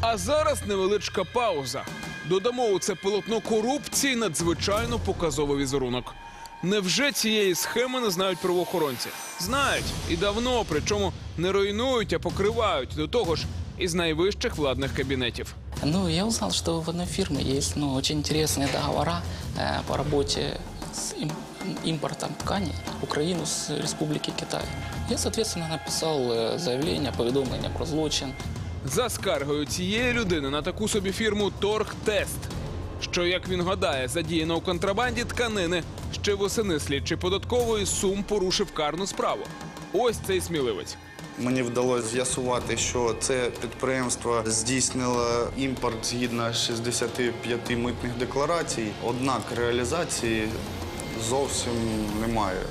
А зараз невеличка пауза. Додамо у це полотно корупції надзвичайно показовий візерунок. Невже цієї схеми не знають правоохоронці? Знають і давно, причому не руйнують, а покривають до того ж із найвищих владних кабінетів. Ну, я узнал, что в одной фирме есть ну, очень интересные договора э, по работе с им- импортом тканей в Украину с Республики Китай. Я, соответственно, написал э, заявление, поведомление про злочин. за скаргою цієї людини на таку собі фірму Торгтест, що, як він гадає, задіяна у контрабанді тканини, ще восени слідчий податкової сум порушив карну справу. Ось цей сміливець. Мені вдалося з'ясувати, що це підприємство здійснило імпорт згідно 65 митних декларацій, однак реалізації зовсім немає.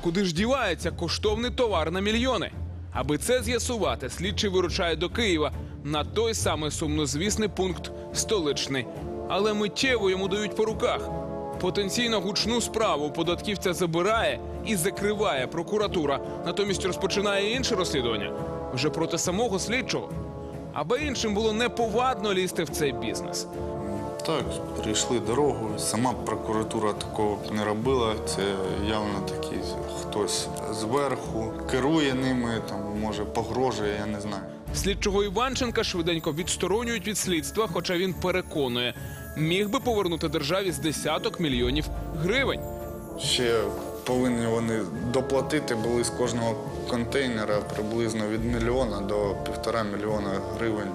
Куди ж дівається коштовний товар на мільйони? Аби це з'ясувати, слідчий вирушає до Києва на той самий сумнозвісний пункт столичний. Але миттєво йому дають по руках. Потенційно гучну справу податківця забирає і закриває прокуратура. Натомість розпочинає інше розслідування вже проти самого слідчого. Аби іншим було неповадно лізти в цей бізнес. Так, перейшли дорогу. Сама прокуратура такого не робила. Це явно такий хтось зверху керує ними, там може погрожує, я не знаю. Слідчого Іванченка швиденько відсторонюють від слідства, хоча він переконує, міг би повернути державі з десяток мільйонів гривень. Ще повинні вони доплатити були з кожного контейнера приблизно від мільйона до півтора мільйона гривень.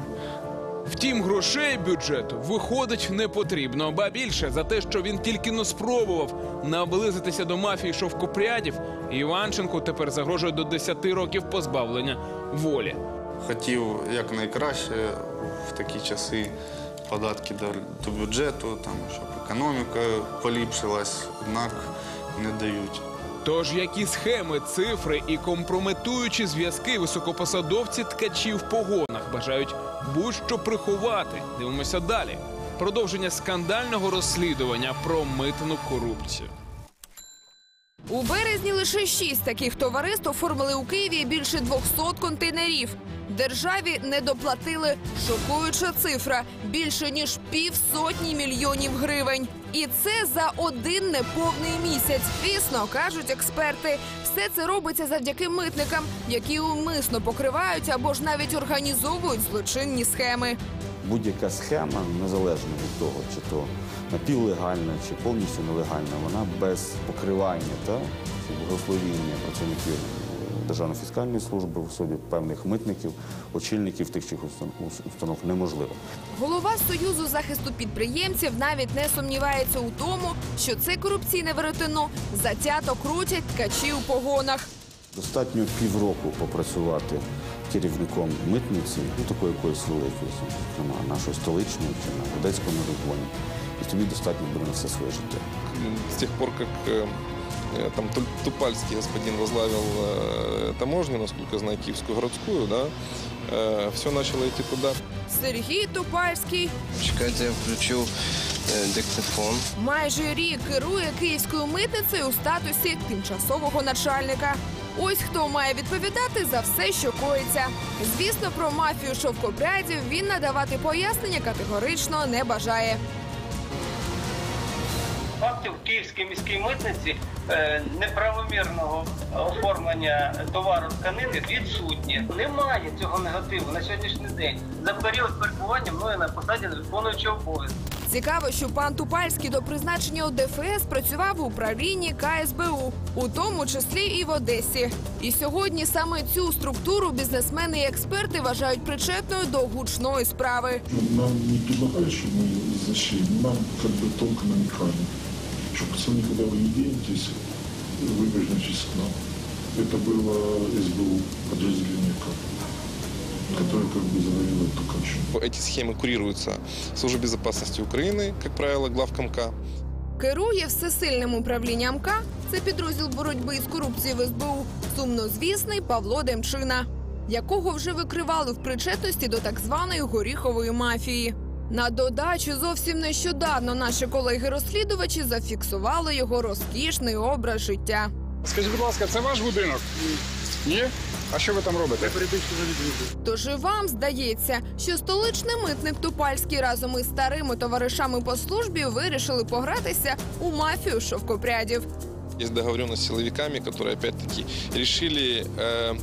Втім, грошей бюджету виходить не потрібно, ба більше за те, що він тільки но спробував наблизитися до мафії шовкопрядів, Іванченку тепер загрожує до 10 років позбавлення волі. Хотів якнайкраще в такі часи податки до, до бюджету, там, щоб економіка поліпшилась, однак не дають. Тож які схеми, цифри і компрометуючі зв'язки високопосадовці ткачі в погонах бажають будь-що приховати. Дивимося далі. Продовження скандального розслідування про митну корупцію. У березні лише шість таких товариств оформили у Києві більше 200 контейнерів. Державі не доплатили шокуюча цифра більше ніж півсотні мільйонів гривень. І це за один неповний місяць. Звісно, кажуть експерти, все це робиться завдяки митникам, які умисно покривають або ж навіть організовують злочинні схеми. Будь-яка схема, незалежно від того, чи то напівлегальна, чи повністю нелегальна, вона без покривання та благословіння працівників Державної фіскальної служби в особі певних митників, очільників тих чи інших установ неможлива. Голова Союзу захисту підприємців навіть не сумнівається у тому, що це корупційне веретено затято крутять ткачі у погонах. Достатньо півроку попрацювати керівником митниці, ну такої якоїсь великої, зокрема нашої столичної чи на Одеському регіоні. І тобі достатньо буде на все своє життя. с тех пор, как э, э, там Ту- Тупальский господин возглавил э, таможню, насколько я знаю, Киевскую городскую, да, все начало идти туда. Сергій Тупальський Чекайте, я включу е, диктофон. майже рік керує київською митницею у статусі тимчасового начальника. Ось хто має відповідати за все, що коїться. Звісно, про мафію шовкопрядів він надавати пояснення категорично не бажає. фактів в Київській міській митниці е, неправомірного оформлення товару тканини відсутні. Немає цього негативу на сьогоднішній день за період перебування мною на посаді виконуючого обов'язки. Цікаво, що пан Тупальський до призначення у ДФС працював в управлінні КСБУ, у тому числі і в Одесі. І сьогодні саме цю структуру бізнесмени і експерти вважають причетною до гучної справи. Нам не предлагали, чтобы мы зашли, нам как бы тонко намекали, что пацаны, когда вы не денетесь, вы вернетесь к нам. Это было СБУ подразделение как, которое как бы завалило Тукачу. Эти схемы курируются Службой безопасности Украины, как правило, главкомка. Керує всесильним управлінням К, це підрозділ боротьби з корупцією в СБУ, сумнозвісний Павло Демчина, якого вже викривали в причетності до так званої горіхової мафії. На додачу зовсім нещодавно наші колеги-розслідувачі зафіксували його розкішний образ життя. Скажіть, будь ласка, це ваш будинок? Ні? А що ви там робите? Тож і вам здається, що столичний митник Тупальський разом із старими товаришами по службі вирішили погратися у мафію шовкопрядів. Есть договоренность с силовиками, которые опять-таки решили э,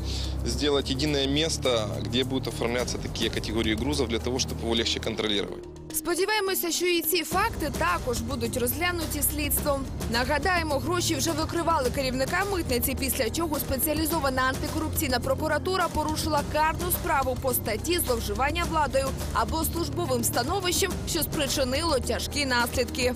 сделать единое место, где будут оформляться такие категории грузов для того, чтобы его легче контролировать. Сподіваємося, що і ці факти також будуть розглянуті слідством. Нагадаємо, гроші вже викривали керівника митниці, після чого спеціалізована антикорупційна прокуратура порушила карну справу по статті зловживання владою або службовим становищем, що спричинило тяжкі наслідки.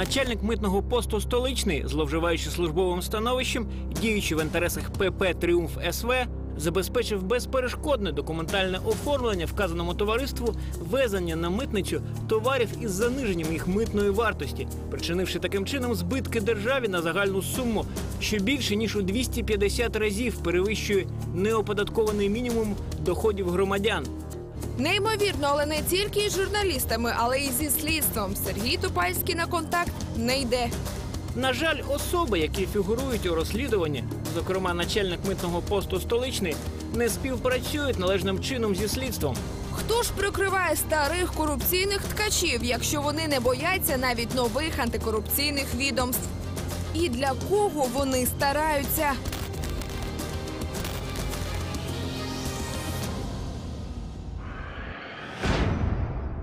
Начальник митного посту столичний, зловживаючи службовим становищем, діючи в інтересах ПП Тріумф СВ, забезпечив безперешкодне документальне оформлення вказаному товариству везення на митницю товарів із заниженням їх митної вартості, причинивши таким чином збитки державі на загальну суму, що більше ніж у 250 разів перевищує неоподаткований мінімум доходів громадян. Неймовірно, але не тільки із журналістами, але й зі слідством. Сергій Тупальський на контакт не йде. На жаль, особи, які фігурують у розслідуванні, зокрема начальник митного посту столичний, не співпрацюють належним чином зі слідством. Хто ж прикриває старих корупційних ткачів, якщо вони не бояться навіть нових антикорупційних відомств? І для кого вони стараються?